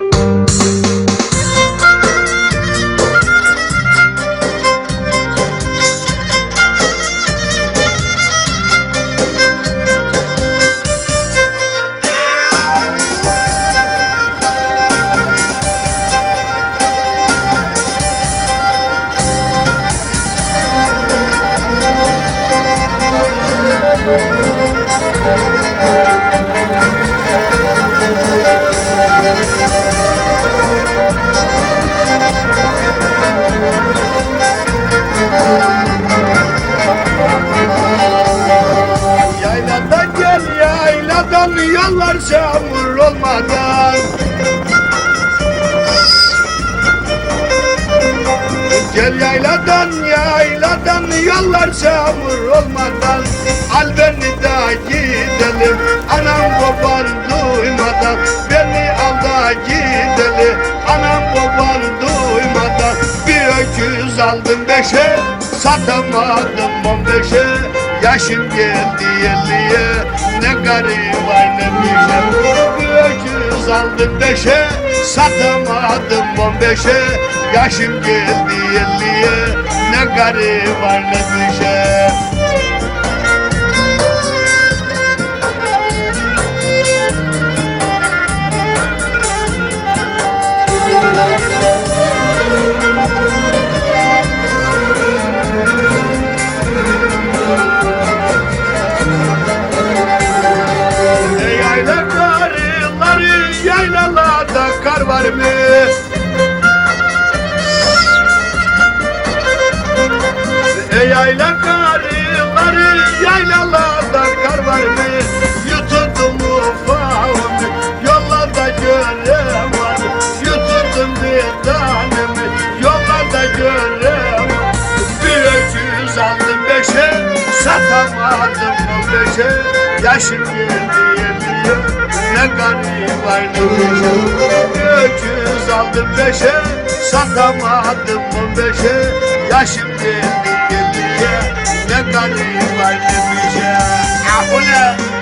Yayladan yayladan yollar çamur olmadan. Gel yayladan yayladan yollar çamur olmadan. Al beni de gidelim anam baban duymadan. Beni al da gidelim anam baban duymadan. Bir öküz aldım beşe satamadım on beşe Yaşım geldi elliye ne garip var ne Bir öküz aldım beşe satamadım on beşe. Yaşım geldi elliye ne garip var ne bir yayla karıları yaylalarda kar var mı? Yayla karıları yaylalarda kar var mı? Yutundum ufağımı yollarda var Yutundum bir tanemi yollarda gören beşe satamadım o beşe Yaşım geldi yediye ne garip Bir öküz aldım beşe. Satamadım o beşe. Yaşım geldi yediye ne garip beşe Ah ulan